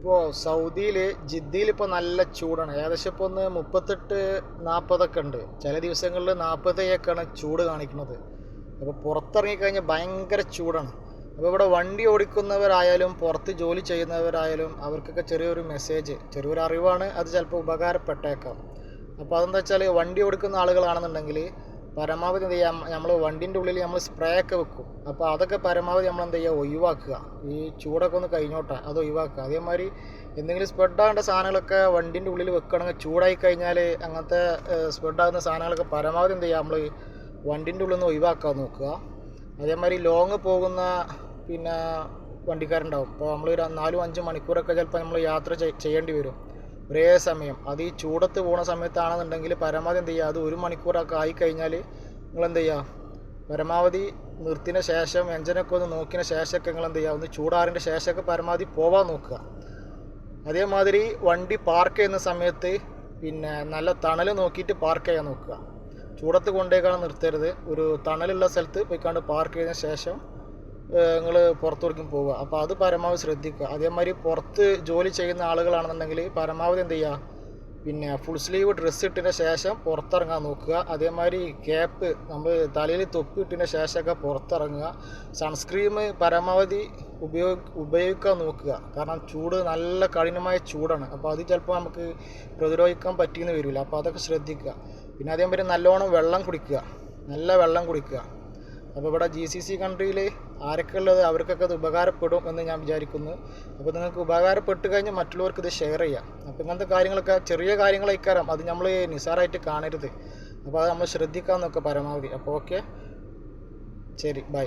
ഇപ്പോൾ സൗദിയിൽ ജിദ്ദിയിൽ ഇപ്പോൾ നല്ല ചൂടാണ്. ഏകദേശം ഇപ്പോൾ ഒന്ന് മുപ്പത്തെട്ട് നാൽപ്പതൊക്കെ ഉണ്ട്. ചില ദിവസങ്ങളിൽ നാൽപ്പത്തേഴൊക്കെയാണ് ചൂട് കാണിക്കുന്നത്. അപ്പോൾ പുറത്തിറങ്ങിക്കഴിഞ്ഞാൽ ഭയങ്കര ചൂടാണ്. അപ്പോൾ ഇവിടെ വണ്ടി ഓടിക്കുന്നവരായാലും പുറത്ത് ജോലി ചെയ്യുന്നവരായാലും അവർക്കൊക്കെ ചെറിയൊരു മെസ്സേജ് ചെറിയൊരു അറിവാണ് അത് ചിലപ്പോൾ ഉപകാരപ്പെട്ടേക്കാം. അപ്പോൾ അതെന്താ വെച്ചാൽ വണ്ടി ഓടിക്കുന്ന ആളുകളാണെന്നുണ്ടെങ്കിൽ പരമാവധി എന്ത് ചെയ്യാം നമ്മൾ വണ്ടിന്റെ ഉള്ളിൽ നമ്മൾ സ്പ്രേ ഒക്കെ വെക്കും. അപ്പോൾ അതൊക്കെ പരമാവധി നമ്മൾ എന്ത് ചെയ്യുക ഒഴിവാക്കുക. ഈ ചൂടൊക്കെ ഒന്ന് കഴിഞ്ഞോട്ടെ അത് ഒഴിവാക്കുക. അതേമാതിരി എന്തെങ്കിലും സ്പ്രെഡ് ആകേണ്ട സാധനങ്ങളൊക്കെ വണ്ടിന്റെ ഉള്ളിൽ വെക്കുകയാണെങ്കിൽ ചൂടായി കഴിഞ്ഞാൽ അങ്ങനത്തെ സ്പ്രെഡ് ആകുന്ന സാധനങ്ങളൊക്കെ പരമാവധി എന്ത് ചെയ്യുക നമ്മൾ വണ്ടിന്റെ ഉള്ളിൽ നിന്ന് ഒഴിവാക്കാൻ നോക്കുക. അതേമാതിരി ലോങ് പോകുന്ന പിന്നെ വണ്ടിക്കാരുണ്ടാവും. അപ്പോൾ നമ്മൾ ഒരു നാലും അഞ്ചും മണിക്കൂറൊക്കെ ചിലപ്പോൾ നമ്മൾ യാത്ര ചെയ്യേണ്ടി വരും. ഒരേ സമയം. അത് ഈ ചൂടത്ത് പോണ സമയത്താണെന്നുണ്ടെങ്കിൽ പരമാവധി എന്ത് ചെയ്യുക? അത് ഒരു മണിക്കൂറൊക്കെ ആയിക്കഴിഞ്ഞാൽ നിങ്ങൾ എന്ത് ചെയ്യുക? പരമാവധി നിർത്തിന ശേഷം എഞ്ചിനൊക്കെ ഒന്ന് നോക്കിയതിന് ശേഷമൊക്കെ നിങ്ങൾ എന്ത് ചെയ്യുക? ഒന്ന് ചൂടാറിന്റെ ശേഷമൊക്കെ പരമാവധി പോവാൻ നോക്കുക. അതേമാതിരി വണ്ടി പാർക്ക് ചെയ്യുന്ന സമയത്ത് പിന്നെ നല്ല തണൽ നോക്കിയിട്ട് പാർക്ക് ചെയ്യാൻ നോക്കുക. ചൂടത്ത് കൊണ്ടേക്കാണ് നിർത്തരുത്. ഒരു തണലുള്ള സ്ഥലത്ത് പോയിക്കാണ്ട് പാർക്ക് ചെയ്തതിന് ശേഷം നിങ്ങൾ പുറത്തുവർക്കും പോവുക. അപ്പോൾ അത് പരമാവധി ശ്രദ്ധിക്കുക. അതേമാതിരി പുറത്ത് ജോലി ചെയ്യുന്ന ആളുകളാണെന്നുണ്ടെങ്കിൽ പരമാവധി എന്ത് ചെയ്യുക? പിന്നെ ഫുൾ സ്ലീവ് ഡ്രസ്സ് ഇട്ടതിന് ശേഷം പുറത്തിറങ്ങാൻ നോക്കുക. അതേമാതിരി ക്യാപ്പ് നമ്മൾ തലയിൽ തൊപ്പി ഇട്ടതിന് ശേഷമൊക്കെ പുറത്തിറങ്ങുക. സൺസ്ക്രീം പരമാവധി ഉപയോഗ ഉപയോഗിക്കാൻ നോക്കുക. കാരണം ചൂട് നല്ല കഠിനമായ ചൂടാണ്. അപ്പോൾ അത് ചിലപ്പോൾ നമുക്ക് പ്രതിരോധിക്കാൻ പറ്റിയെന്ന് വരില്ല. അപ്പോൾ അതൊക്കെ ശ്രദ്ധിക്കുക. പിന്നെ അതേമാതിരി നല്ലോണം വെള്ളം കുടിക്കുക. നല്ല വെള്ളം കുടിക്കുക. അപ്പോൾ ഇവിടെ ജി സി സി കൺട്രിയിൽ ആരൊക്കെ ഉള്ളത് അവർക്കൊക്കെ അത് ഉപകാരപ്പെടും എന്ന് ഞാൻ വിചാരിക്കുന്നു. അപ്പോൾ നിങ്ങൾക്ക് ഉപകാരപ്പെട്ട് കഴിഞ്ഞാൽ മറ്റുള്ളവർക്ക് ഇത് ഷെയർ ചെയ്യാം. അപ്പോൾ ഇങ്ങനത്തെ കാര്യങ്ങളൊക്കെ ചെറിയ കാര്യങ്ങളായിക്കാരം അത് നമ്മൾ നിസാറായിട്ട് കാണരുത്. അപ്പോൾ അത് നമ്മൾ ശ്രദ്ധിക്കാമെന്നൊക്കെ പരമാവധി. അപ്പോൾ ഓക്കെ ശരി ബൈ